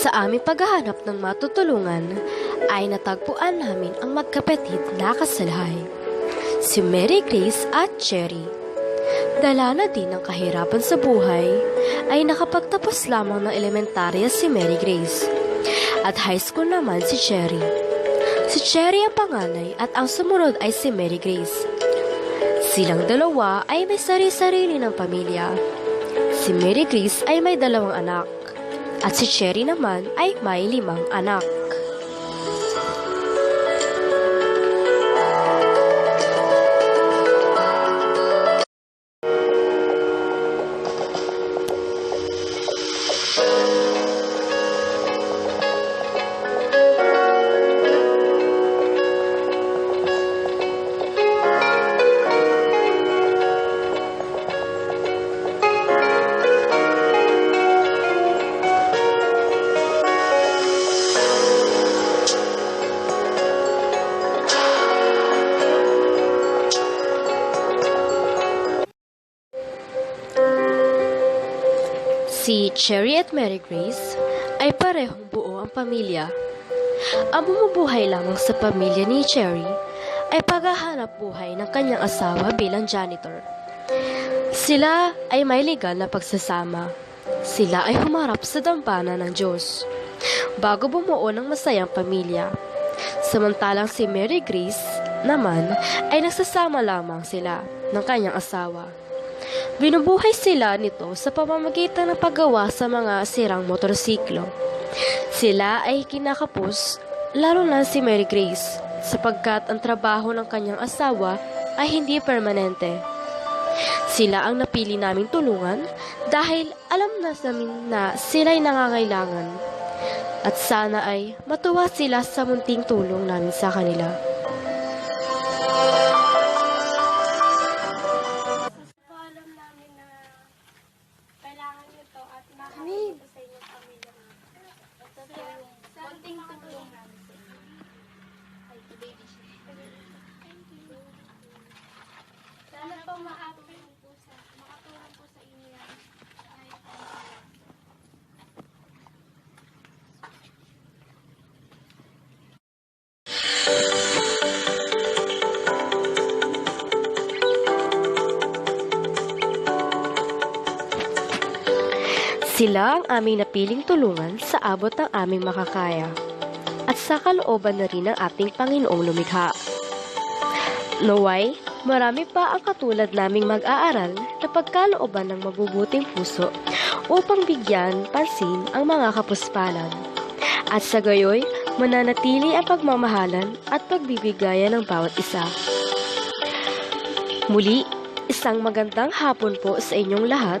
Sa aming paghahanap ng matutulungan, ay natagpuan namin ang magkapatid na kasalhay, si Mary Grace at Cherry. Dala na din ng kahirapan sa buhay, ay nakapagtapos lamang ng elementarya si Mary Grace. At high school naman si Cherry. Si Cherry ang panganay at ang sumunod ay si Mary Grace. Silang dalawa ay may sari-sarili ng pamilya. Si Mary Grace ay may dalawang anak. At si Cherry naman ay may limang anak. Si Cherry at Mary Grace ay parehong buo ang pamilya. Ang bumubuhay lamang sa pamilya ni Cherry ay paghahanap buhay ng kanyang asawa bilang janitor. Sila ay may legal na pagsasama. Sila ay humarap sa dampana ng Diyos bago bumuo ng masayang pamilya. Samantalang si Mary Grace naman ay nagsasama lamang sila ng kanyang asawa. Binubuhay sila nito sa pamamagitan ng paggawa sa mga sirang motorsiklo. Sila ay kinakapos, lalo na si Mary Grace, sapagkat ang trabaho ng kanyang asawa ay hindi permanente. Sila ang napili namin tulungan dahil alam na namin na sila'y nangangailangan. At sana ay matuwa sila sa munting tulong namin sa kanila. Sila ang aming napiling tulungan sa abot ng aming makakaya at sa kalooban na rin ng ating Panginoong lumikha. Naway, marami pa ang katulad naming mag-aaral na pagkalooban ng mabubuting puso upang bigyan pansin ang mga kapuspalan. At sa gayoy, mananatili ang pagmamahalan at pagbibigayan ng bawat isa. Muli, isang magandang hapon po sa inyong lahat